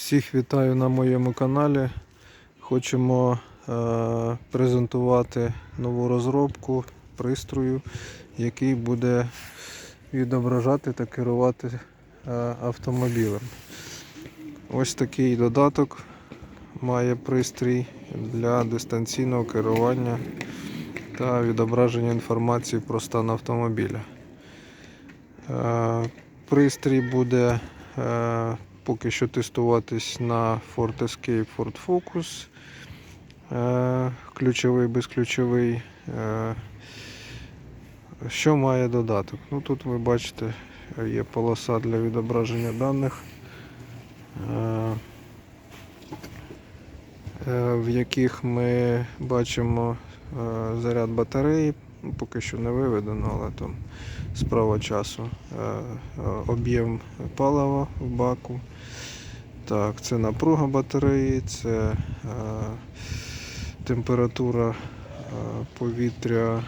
Всіх вітаю на моєму каналі. Хочемо е, презентувати нову розробку пристрою, який буде відображати та керувати е, автомобілем. Ось такий додаток має пристрій для дистанційного керування та відображення інформації про стан автомобіля. Е, Пристрій буде е, поки що тестуватись на Ford Escape Ford Focus. Е, Ключовий, безключовий. Е, Що має додаток? Ну, тут ви бачите, є полоса для відображення даних, е, в яких ми бачимо заряд батареї. Ну, Поки що не виведено, але там справа часу. Е, е, Об'єм палива в баку. Так, це напруга батареї, це е, температура повітря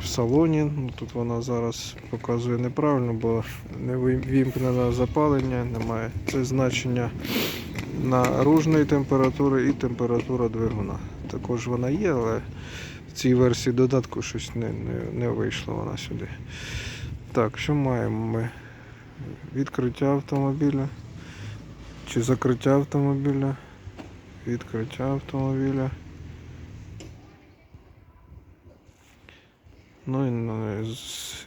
в салоні. Ну, тут вона зараз показує неправильно, бо не вимкнено запалення, немає. Це значення наружної температури і температура двигуна. Також вона є, але в цій версії додатку щось не, не, не вийшло вона сюди. Так, що маємо ми? Відкриття автомобіля чи закриття автомобіля, відкриття автомобіля. Ну і ну,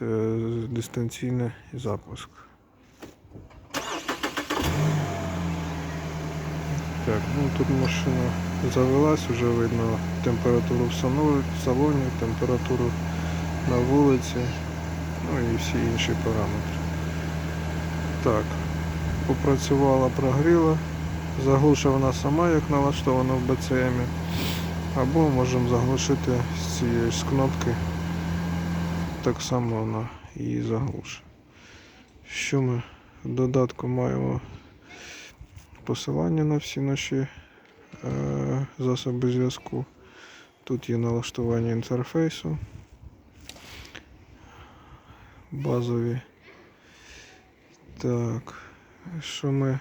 е, дистанційний запуск. Так, ну тут машина завелась, вже видно температуру в салоні, температуру на вулиці, ну і всі інші параметри. Так, попрацювала, прогріла. Заглушить вона сама, як налаштована в BCM. Або можемо заглушити з цієї ж кнопки. Так само вона її заглушить. Що ми в додатку маємо? Посилання на всі наші е, засоби зв'язку. Тут є налаштування інтерфейсу. Базові. Так, що ми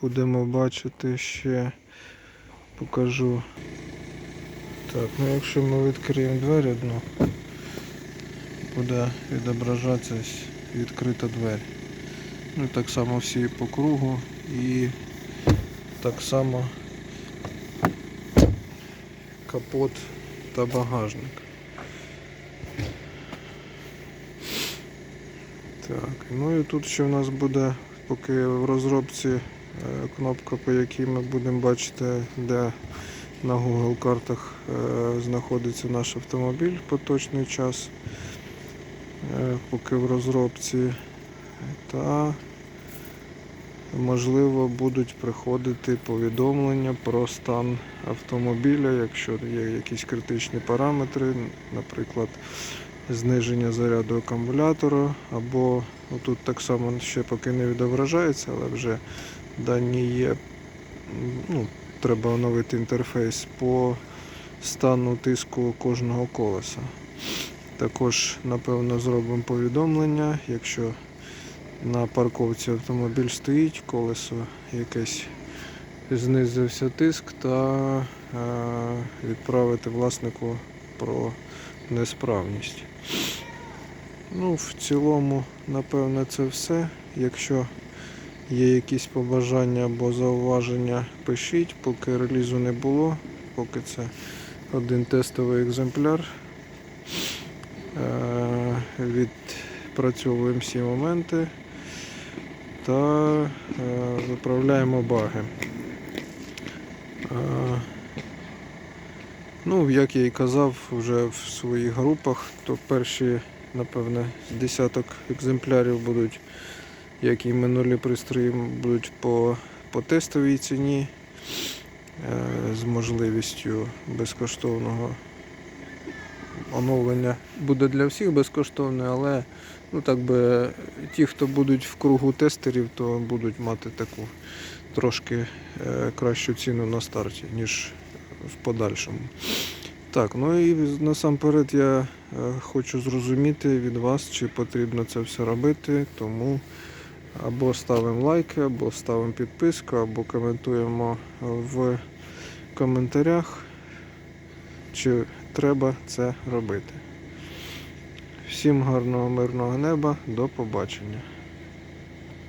будемо бачити ще покажу. Так, ну якщо ми відкриємо двері одну, буде відображатися відкрита двері. Ну так само всі по кругу і так само капот та багажник. Так, ну і тут ще в нас буде, поки в розробці е, кнопка, по якій ми будемо бачити, де на Google картах е, знаходиться наш автомобіль по точний час, е, поки в розробці. Та можливо будуть приходити повідомлення про стан автомобіля, якщо є якісь критичні параметри, наприклад, зниження заряду акумулятора, або ну, тут так само ще поки не відображається, але вже дані є. Ну, треба оновити інтерфейс по стану тиску кожного колеса. Також, напевно, зробимо повідомлення, якщо на парковці автомобіль стоїть, колесо якесь знизився тиск та е, відправити власнику про несправність. Ну, в цілому, напевно, це все. Якщо є якісь побажання або зауваження, пишіть, поки релізу не було, поки це один тестовий екземпляр. Е, Відпрацьовуємо всі моменти та е, виправляємо баги. Е, Ну, як я і казав вже в своїх групах, то перші, напевне, десяток екземплярів будуть, як і минулі пристрої, будуть по, по тестовій ціні е, з можливістю безкоштовного оновлення. Буде для всіх безкоштовне, але ну, так би, ті, хто будуть в кругу тестерів, то будуть мати таку трошки е, кращу ціну на старті, ніж в подальшому. Так, ну і насамперед я е, хочу зрозуміти від вас, чи потрібно це все робити, тому або ставимо лайки, або ставимо підписку, або коментуємо в коментарях, чи треба це робити. Всім гарного мирного неба, до побачення.